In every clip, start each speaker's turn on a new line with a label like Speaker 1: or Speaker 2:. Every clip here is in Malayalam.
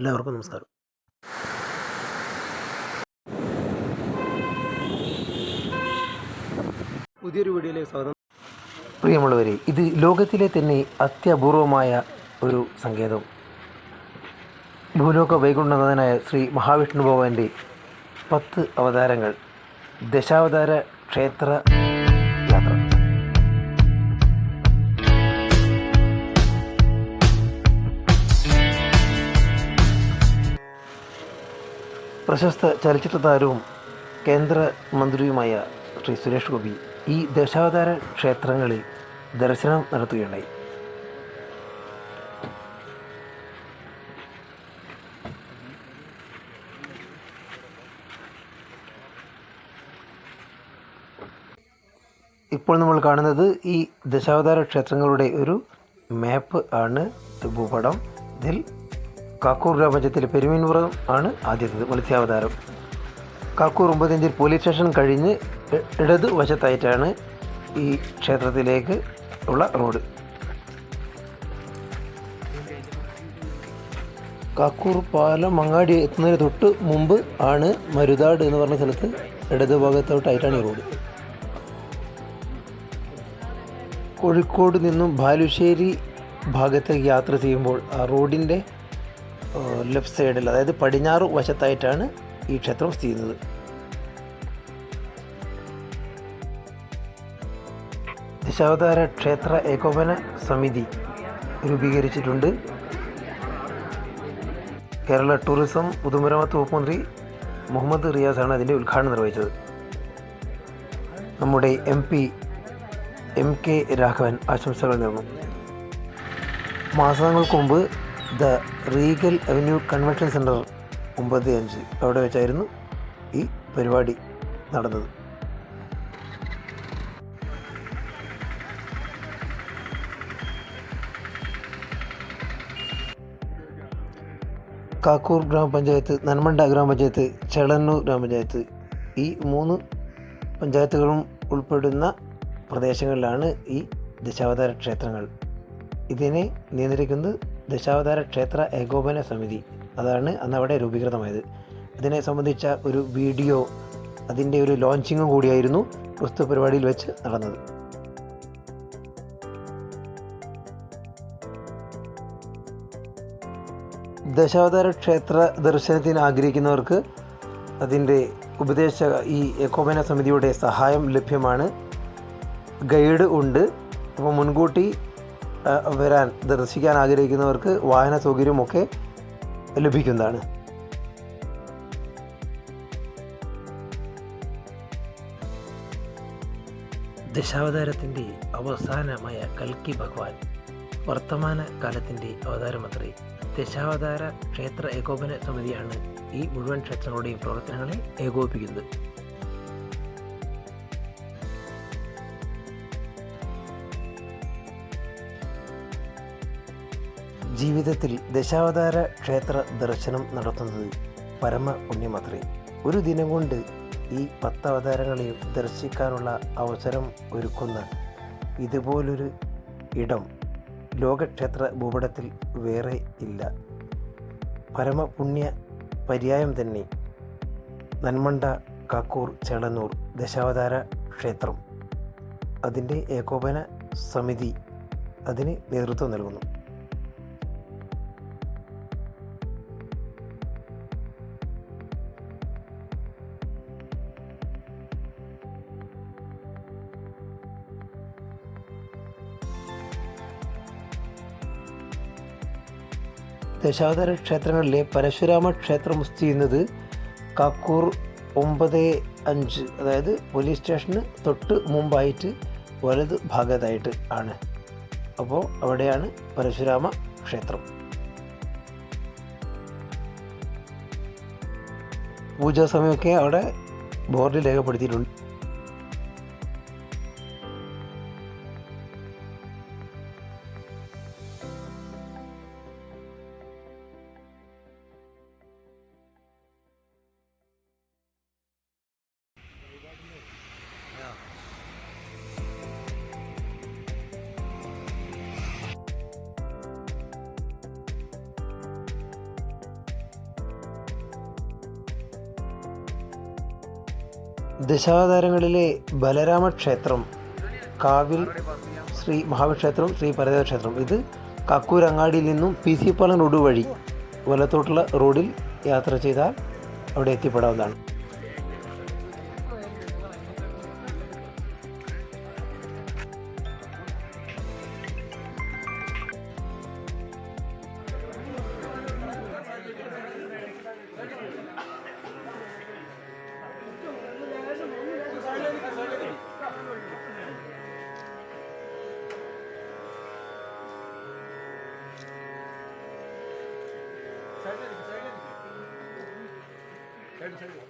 Speaker 1: എല്ലാവർക്കും നമസ്കാരം. പുതിയൊരു വീഡിയോയിലേക്ക് സ്വാഗതം. പ്രിയമുള്ളവരെ ഇത് ലോകത്തിലെ തന്നെ അത്യപൂർവമായ ഒരു സങ്കേതം. ഭൂലോക വൈകുണ്ഠനാഥനായ ശ്രീ മഹാവിഷ്ണു ഭഗവാന്റെ പത്ത് അവതാരങ്ങൾ. ദശാവതാര ക്ഷേത്ര പ്രശസ്ത ചലച്ചിത്ര താരവും കേന്ദ്രമന്ത്രിയുമായ ശ്രീ സുരേഷ് ഗോപി ഈ ദശാവതാര ക്ഷേത്രങ്ങളിൽ ദർശനം നടത്തുകയുണ്ടായി. ഇപ്പോൾ നമ്മൾ കാണുന്നത് ഈ ദശാവതാര ക്ഷേത്രങ്ങളുടെ ഒരു മാപ്പ് ആണ്. ഭൂപടം. ഇതിൽ കാക്കൂർ ഗ്രാമപഞ്ചായത്തിലെ പെരുമീൻപുറം ആണ് ആദ്യത്തേത് മത്സ്യാവതാരം. കാക്കൂർ ഒമ്പതഞ്ചിൽ പോലീസ് സ്റ്റേഷൻ കഴിഞ്ഞ് ഇടത് വശത്തായിട്ടാണ് ഈ ക്ഷേത്രത്തിലേക്ക് ഉള്ള റോഡ്. കാക്കൂർ പാലം മങ്ങാടി എത്തുന്നതിന് തൊട്ട് മുമ്പ് ആണ് മരുതാട് എന്ന് പറഞ്ഞ സ്ഥലത്ത് ഇടത് ഭാഗത്തോട്ടായിട്ടാണ് ഈ റോഡ്. കോഴിക്കോട് നിന്നും ബാലുശ്ശേരി ഭാഗത്തേക്ക് യാത്ര ചെയ്യുമ്പോൾ ആ റോഡിന്റെ ലെഫ്റ്റ് സൈഡിൽ അതായത് പടിഞ്ഞാറ് വശത്തായിട്ടാണ് ഈ ക്ഷേത്രം സ്ഥിതി ചെയ്യുന്നത്. ദശാവതാര ക്ഷേത്ര ഏകോപന സമിതി രൂപീകരിച്ചിട്ടുണ്ട്. കേരള ടൂറിസം പൊതുമരാമത്ത് വകുപ്പ് മന്ത്രി മുഹമ്മദ് റിയാസാണ് അതിന്റെ ഉദ്ഘാടനം നിർവഹിച്ചത്. നമ്മുടെ M P M K Raghavan ആശംസകൾ നേർന്നു. മാസങ്ങൾക്ക് മുമ്പ് the regal avenue convention centre ഒമ്പത് അഞ്ച്. അവിടെ വെച്ചായിരുന്നു ഈ പരിപാടി നടന്നത്. കാക്കൂർ ഗ്രാമപഞ്ചായത്ത് നന്മണ്ട ഗ്രാമപഞ്ചായത്ത് ചെളന്നൂർ ഗ്രാമപഞ്ചായത്ത് ഈ മൂന്ന് പഞ്ചായത്തുകളും ഉൾപ്പെടുന്ന പ്രദേശങ്ങളിലാണ് ഈ ദശാവതാര ക്ഷേത്രങ്ങൾ. ഇതിനെ നിയന്ത്രിക്കുന്നത് ദശാവതാര ക്ഷേത്ര ഏകോപന സമിതി. അതാണ് അന്ന് അവിടെ രൂപീകൃതമായത്. ഇതിനെ സംബന്ധിച്ച ഒരു വീഡിയോ അതിന്റെ ഒരു ലോഞ്ചിങ്ങും കൂടിയായിരുന്നു പ്രസ്തുത പരിപാടിയിൽ വെച്ച് നടന്നത്. ദശാവതാര ക്ഷേത്ര ദർശനത്തിന് ആഗ്രഹിക്കുന്നവർക്ക് അതിന്റെ ഉപദേശ ഈ ഏകോപന സമിതിയുടെ സഹായം ലഭ്യമാണ്. ഗൈഡ് ഉണ്ട്. അപ്പോൾ മുൻകൂട്ടി വരാൻ ദർശിക്കാൻ ആഗ്രഹിക്കുന്നവർക്ക് വാഹന സൗകര്യമൊക്കെ ലഭിക്കുന്നതാണ്. ദശാവതാരത്തിന്റെ അവസാനമായ കൽക്കി ഭഗവാൻ വർത്തമാന കാലത്തിന്റെ അവതാരമത്രേ ദശാവതാര ക്ഷേത്ര ഏകോപന സമിതിയാണ് ഈ മുഴുവൻ ക്ഷേത്രങ്ങളുടെയും പ്രവർത്തനങ്ങളെ ഏകോപിപ്പിക്കുന്നത്. ജീവിതത്തിൽ ദശാവതാര ക്ഷേത്ര ദർശനം നടത്തുന്നത് പരമ പുണ്യമത്രേ ഒരു ദിനം കൊണ്ട് ഈ പത്ത് അവതാരങ്ങളെയും ദർശിക്കാനുള്ള അവസരം ഒരുക്കുന്ന ഇതുപോലൊരു ഇടം ലോകക്ഷേത്ര ഭൂപടത്തിൽ വേറെ ഇല്ല. പരമപുണ്യ പര്യായം തന്നെ നന്മണ്ട കാക്കൂർ ചേളന്നൂർ ദശാവതാര ക്ഷേത്രം. അതിന്റെ ഏകോപന സമിതി അതിന് നേതൃത്വം നൽകുന്നു. ദശാവതാര ക്ഷേത്രങ്ങളിലെ പരശുരാമ ക്ഷേത്രം സ്ഥിതി ചെയ്യുന്നത് കാക്കൂർ ഒമ്പത് അഞ്ച് അതായത് പോലീസ് സ്റ്റേഷന് തൊട്ട് മുമ്പായിട്ട് വലത് ഭാഗത്തായിട്ട് ആണ്. അപ്പോൾ അവിടെയാണ് പരശുരാമ ക്ഷേത്രം. പൂജാ സമയമൊക്കെ അവിടെ ബോർഡിൽ രേഖപ്പെടുത്തിയിട്ടുണ്ട്. ദശാവതാരങ്ങളിലെ ബലരാമ ക്ഷേത്രം കാവിൽ ശ്രീ മഹാവിക്ഷേത്രം ശ്രീ പരദേവ ക്ഷേത്രം ഇത് കക്കൂരങ്ങാടിയിൽ നിന്നും പി സി പാലം റോഡ് വഴി വലത്തോട്ടുള്ള റോഡിൽ യാത്ര ചെയ്താൽ അവിടെ എത്തിപ്പെടാവുന്നതാണ്.
Speaker 2: 哎，你猜我。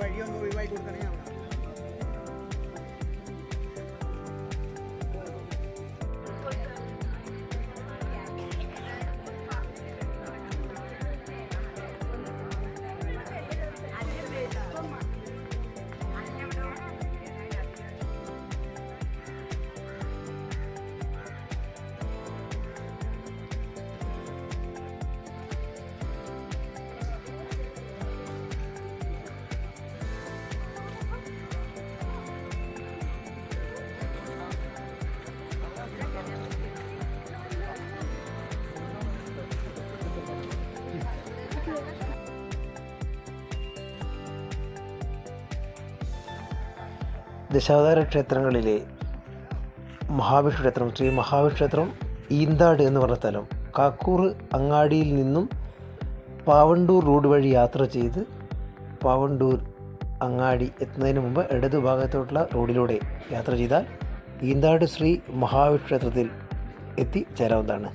Speaker 2: വഴിയൊന്ന് ഒഴിവാക്കി കൊടുക്കണേ
Speaker 1: ദശാവതാര ക്ഷേത്രങ്ങളിലെ മഹാവിഷ്ണു ക്ഷേത്രം ശ്രീ മഹാവിഷ്ണു ക്ഷേത്രം ഈന്താട് എന്ന് പറഞ്ഞ സ്ഥലം കാക്കൂർ അങ്ങാടിയിൽ നിന്നും പാവണ്ടൂർ റോഡ് വഴി യാത്ര ചെയ്ത് പാവണ്ടൂർ അങ്ങാടി എത്തുന്നതിന് മുമ്പ് ഇടതു ഭാഗത്തോട്ടുള്ള റോഡിലൂടെ യാത്ര ചെയ്താൽ ഈന്താട് ശ്രീ മഹാവിഷ്ണു ക്ഷേത്രത്തിൽ എത്തിച്ചേരാവുന്നതാണ്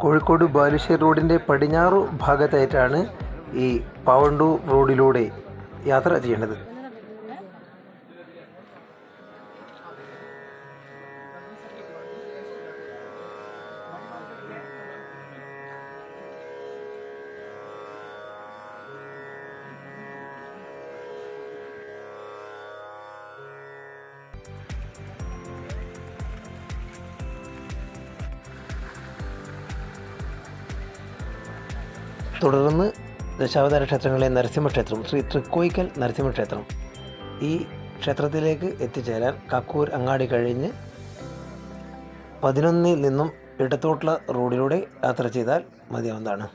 Speaker 1: കോഴിക്കോട് ബാലുശ്ശേരി റോഡിന്റെ പടിഞ്ഞാറു ഭാഗത്തായിട്ടാണ് ഈ പാവണ്ടൂർ റോഡിലൂടെ യാത്ര ചെയ്യേണ്ടത്. തുടർന്ന് ദശാവതാര ക്ഷേത്രങ്ങളിലെ നരസിംഹക്ഷേത്രം ശ്രീ തൃക്കോയിക്കൽ നരസിംഹക്ഷേത്രം ഈ ക്ഷേത്രത്തിലേക്ക് എത്തിച്ചേരാൻ കക്കൂർ അങ്ങാടി കഴിഞ്ഞ് പതിനൊന്നിൽ നിന്നും ഇടത്തോട്ടുള്ള റോഡിലൂടെ യാത്ര ചെയ്താൽ മതിയാവുന്നതാണ്.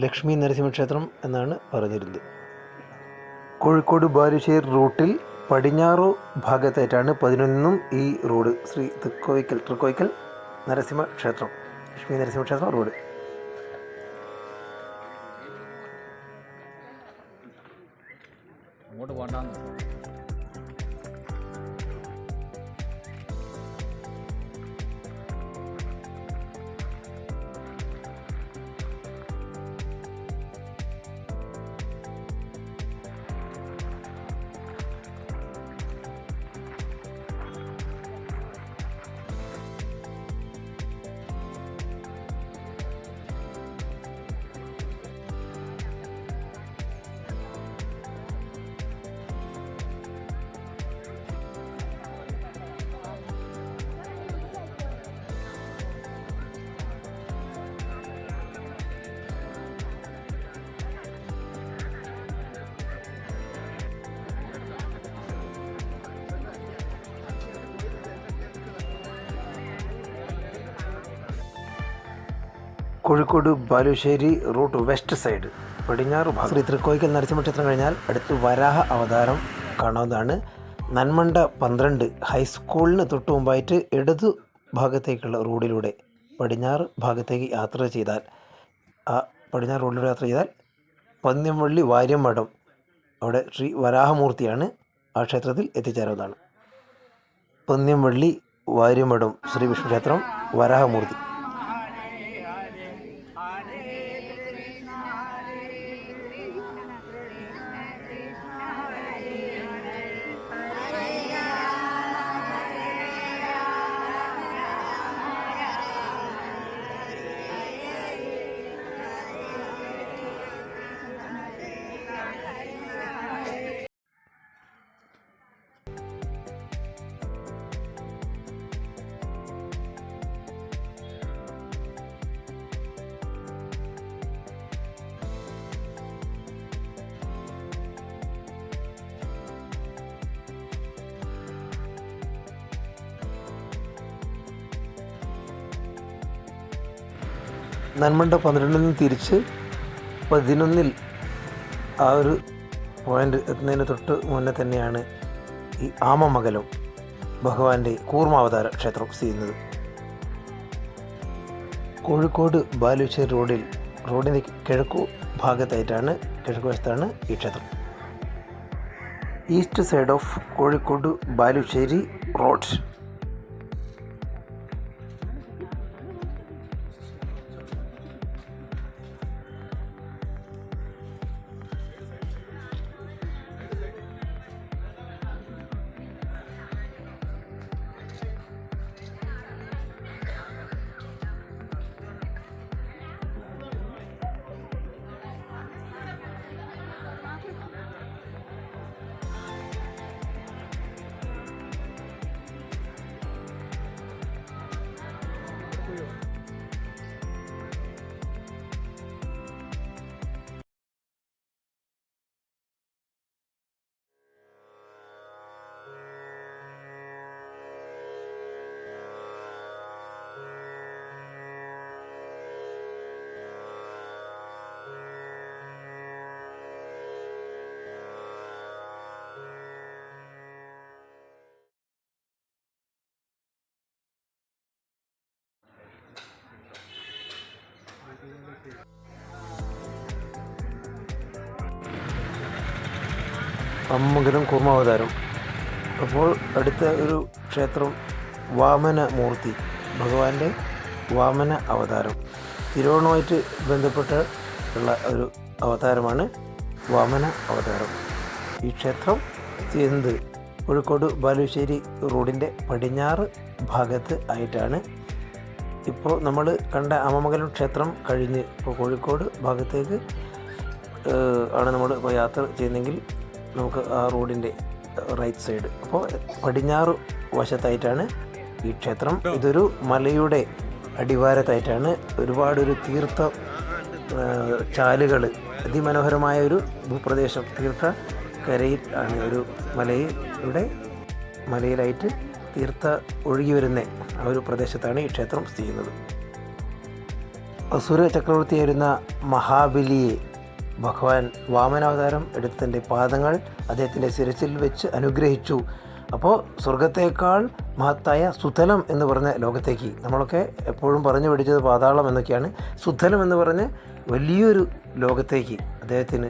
Speaker 1: ലക്ഷ്മി നരസിംഹക്ഷേത്രം എന്നാണ് പറഞ്ഞിരുന്നത്. കോഴിക്കോട് ബാലുശ്ശേരി റൂട്ടിൽ പടിഞ്ഞാറു ഭാഗത്തായിട്ടാണ് പതിനൊന്നും ഈ റോഡ് ശ്രീ തൃക്കോയിക്കൽ തൃക്കോയിക്കൽ നരസിംഹ ക്ഷേത്രം ലക്ഷ്മി നരസിംഹ ക്ഷേത്രം
Speaker 2: road.
Speaker 1: Kozhikode Balussery route west side പടിഞ്ഞാറ് ഭാഗം. ശ്രീ തൃക്കോയിക്കൽ നരസിംഹ ക്ഷേത്രം കഴിഞ്ഞാൽ അടുത്ത് വരാഹ അവതാരം കാണാവുന്നതാണ് നന്മണ്ട പന്ത്രണ്ട് ഹൈസ്കൂളിന് തൊട്ട് മുമ്പായിട്ട് ഇടതു ഭാഗത്തേക്കുള്ള റോഡിലൂടെ പടിഞ്ഞാറ് ഭാഗത്തേക്ക് യാത്ര ചെയ്താൽ ആ പടിഞ്ഞാറ് റോഡിലൂടെ യാത്ര ചെയ്താൽ പന്ന്യംവള്ളി വാര്യംമഠം അവിടെ ശ്രീ വരാഹമൂർത്തിയാണ് ആ ക്ഷേത്രത്തിൽ എത്തിച്ചേരാവുന്നതാണ് പന്ന്യംവള്ളി വാര്യമഠം ശ്രീ വിഷ്ണു ക്ഷേത്രം വരാഹമൂർത്തി. നന്മണ്ട പന്ത്രണ്ടിൽ നിന്ന് തിരിച്ച് പതിനൊന്നിൽ ആ ഒരു പോയിന്റ് എത്തുന്നതിന് തൊട്ട് മുന്നേ തന്നെയാണ് ഈ ആമമംഗലം ഭഗവാന്റെ കൂർമാവതാര ക്ഷേത്രം സ്ഥിതി ചെയ്യുന്നത്. കോഴിക്കോട് ബാലുശ്ശേരി റോഡിൽ റോഡിന്റെ കിഴക്കു ഭാഗത്തായിട്ടാണ് കിഴക്ക് വശത്താണ് ഈ ക്ഷേത്രം. East side of Kozhikode Balussery road. അമ്മകരം കൂർമാവതാരം. അപ്പോൾ അടുത്ത ഒരു ക്ഷേത്രം വാമന മൂർത്തി ഭഗവാന്റെ വാമന അവതാരം. തിരുവോണമായിട്ട് ബന്ധപ്പെട്ട് ഉള്ള ഒരു അവതാരമാണ് വാമന അവതാരം. ഈ ക്ഷേത്രം എന്ത്? കോഴിക്കോട് ബാലുശ്ശേരി റോഡിന്റെ പടിഞ്ഞാറ് ഭാഗത്ത് ആയിട്ടാണ്. ഇപ്പോൾ നമ്മൾ കണ്ട അമമംഗലം ക്ഷേത്രം കഴിഞ്ഞ് ഇപ്പോൾ കോഴിക്കോട് ഭാഗത്തേക്ക് ആണ് നമ്മൾ ഇപ്പോൾ യാത്ര ചെയ്യുന്നതെങ്കിൽ നമുക്ക് ആ റോഡിന്റെ റൈറ്റ് സൈഡ് അപ്പോൾ പടിഞ്ഞാറ് വശത്തായിട്ടാണ് ഈ ക്ഷേത്രം. ഇതൊരു മലയുടെ അടിവാരത്തായിട്ടാണ് ഒരുപാടൊരു തീർത്ഥ ചാലുകൾ അതിമനോഹരമായ ഒരു ഭൂപ്രദേശം. തീർത്ഥ കരയിൽ ആണ് ഒരു മലയുടെ മലയിലായിട്ട് തീർത്ഥ ഒഴുകി വരുന്ന ആ ഒരു പ്രദേശത്താണ് ഈ ക്ഷേത്രം സ്ഥിതി ചെയ്യുന്നത്. അസുര ചക്രവർത്തിയായിരുന്ന മഹാബലിയെ ഭഗവാൻ വാമനാവതാരം എടുത്തതിന്റെ പാദങ്ങൾ അദ്ദേഹത്തിന്റെ ശിരസിൽ വെച്ച് അനുഗ്രഹിച്ചു. അപ്പോൾ സ്വർഗത്തേക്കാൾ മഹത്തായ സുതലം എന്ന് പറഞ്ഞ ലോകത്തേക്ക് നമ്മളൊക്കെ എപ്പോഴും പറഞ്ഞു പഠിച്ചത് പാതാളം എന്നൊക്കെയാണ്. സുതലം എന്ന് പറഞ്ഞ് വലിയൊരു ലോകത്തേക്ക് അദ്ദേഹത്തിന്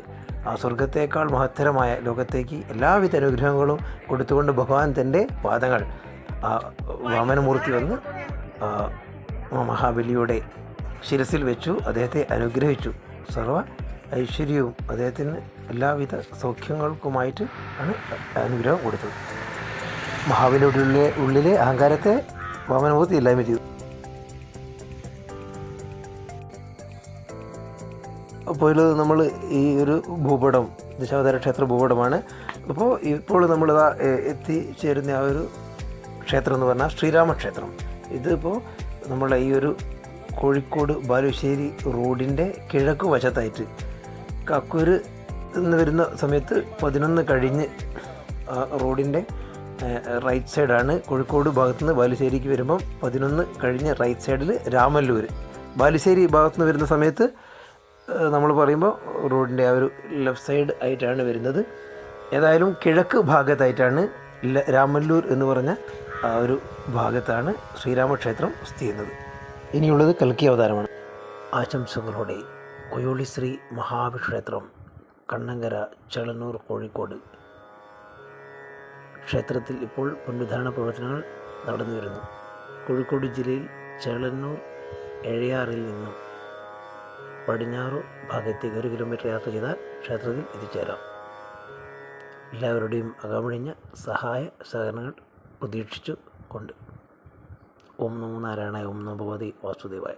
Speaker 1: ആ സ്വർഗത്തേക്കാൾ മഹത്തരമായ ലോകത്തേക്ക് എല്ലാവിധ അനുഗ്രഹങ്ങളും കൊടുത്തുകൊണ്ട് ഭഗവാൻ തന്റെ പാദങ്ങൾ ആ വാമനമൂർത്തി വന്ന് മഹാബലിയുടെ ശിരസിൽ വെച്ചു അദ്ദേഹത്തെ അനുഗ്രഹിച്ചു. സർവ ഐശ്വര്യവും അദ്ദേഹത്തിന് എല്ലാവിധ സൗഖ്യങ്ങൾക്കുമായിട്ട് ആണ് അനുഗ്രഹം കൊടുത്തത്. മഹാബലിയുടെ ഉള്ളിലെ ഉള്ളിലെ അഹങ്കാരത്തെ വാമനമൂർത്തി ഇല്ലായ്മ ചെയ്തു. അപ്പോൾ നമ്മൾ ഈ ഒരു ഭൂപടം ദശാവതാര ക്ഷേത്ര ഭൂപടമാണ്. അപ്പോൾ ഇപ്പോൾ നമ്മൾ എത്തിച്ചേരുന്ന ആ ഒരു ക്ഷേത്രം എന്ന് പറഞ്ഞാൽ ശ്രീരാമക്ഷേത്രം. ഇതിപ്പോൾ നമ്മളെ ഈ ഒരു കോഴിക്കോട് ബാലുശ്ശേരി റോഡിന്റെ കിഴക്ക് വശത്തായിട്ട് കക്കൂര് നിന്ന് വരുന്ന സമയത്ത് പതിനൊന്ന് കഴിഞ്ഞ് റോഡിന്റെ റൈറ്റ് സൈഡാണ് കോഴിക്കോട് ഭാഗത്തുനിന്ന് ബാലുശ്ശേരിക്ക് വരുമ്പം പതിനൊന്ന് കഴിഞ്ഞ് റൈറ്റ് സൈഡിൽ രാമല്ലൂർ ബാലുശ്ശേരി ഭാഗത്തുനിന്ന് വരുന്ന സമയത്ത് നമ്മൾ പറയുമ്പോൾ റോഡിന്റെ ആ ഒരു ലെഫ്റ്റ് സൈഡ് ആയിട്ടാണ് വരുന്നത്. ഏതായാലും കിഴക്ക് ഭാഗത്തായിട്ടാണ് രാമല്ലൂർ എന്ന് പറഞ്ഞ ആ ഒരു ഭാഗത്താണ് ശ്രീരാമക്ഷേത്രം സ്ഥിതി ചെയ്യുന്നത്. ഇനിയുള്ളത് കൽക്കി അവതാരമാണ്. ആശംസകളോടെ. കൊയോളി ശ്രീ മഹാവിക്ഷേത്രം കണ്ണങ്കര ചെളന്നൂർ കോഴിക്കോട്. ക്ഷേത്രത്തിൽ ഇപ്പോൾ പുനരുദ്ധാരണ പ്രവർത്തനങ്ങൾ നടന്നു വരുന്നു. കോഴിക്കോട് ജില്ലയിൽ ചേളന്നൂർ എഴയാറിൽ നിന്നും പടിഞ്ഞാറ് ഭാഗത്തേക്ക് ഒരു കിലോമീറ്റർ യാത്ര ചെയ്താൽ ക്ഷേത്രത്തിൽ എത്തിച്ചേരാം. എല്ലാവരുടെയും അകമഴിഞ്ഞ സഹായ സഹകരണങ്ങൾ പ്രതീക്ഷിച്ചു കൊണ്ട്. ഓം നമോ നാരായണ ഓം നമോ ഭഗവതി വാസുദേവായ.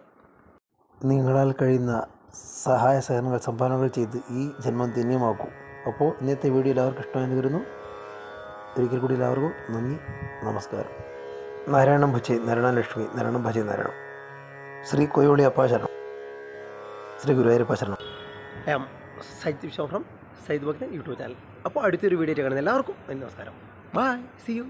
Speaker 1: നിങ്ങളാൽ കഴിയുന്ന സഹായ സഹകരണങ്ങൾ സംഭാവനകൾ ചെയ്ത് ഈ ജന്മം ധന്യമാക്കൂ. അപ്പോൾ ഇന്നത്തെ വീഡിയോ എല്ലാവർക്കും ഇഷ്ടമായി വരുന്നു ഒരിക്കൽ കൂടി എല്ലാവർക്കും നന്ദി നമസ്കാരം. നാരായണം ഭജേ നാരായണ ലക്ഷ്മി നാരായണം ഭജേ നാരായണം ശ്രീ കൊയോളി അപ്പാശരണം. ശ്രീ ഗുരുവായൂരപ്പ ശരണം.
Speaker 3: ഐ ആം സൈദ് വിശ്വാസം സൈദ് ഭക്തൻ യൂട്യൂബ് ചാനൽ. അപ്പോൾ അടുത്തൊരു വീഡിയോ കാണുന്ന എല്ലാവർക്കും നമസ്കാരം. Bye see you.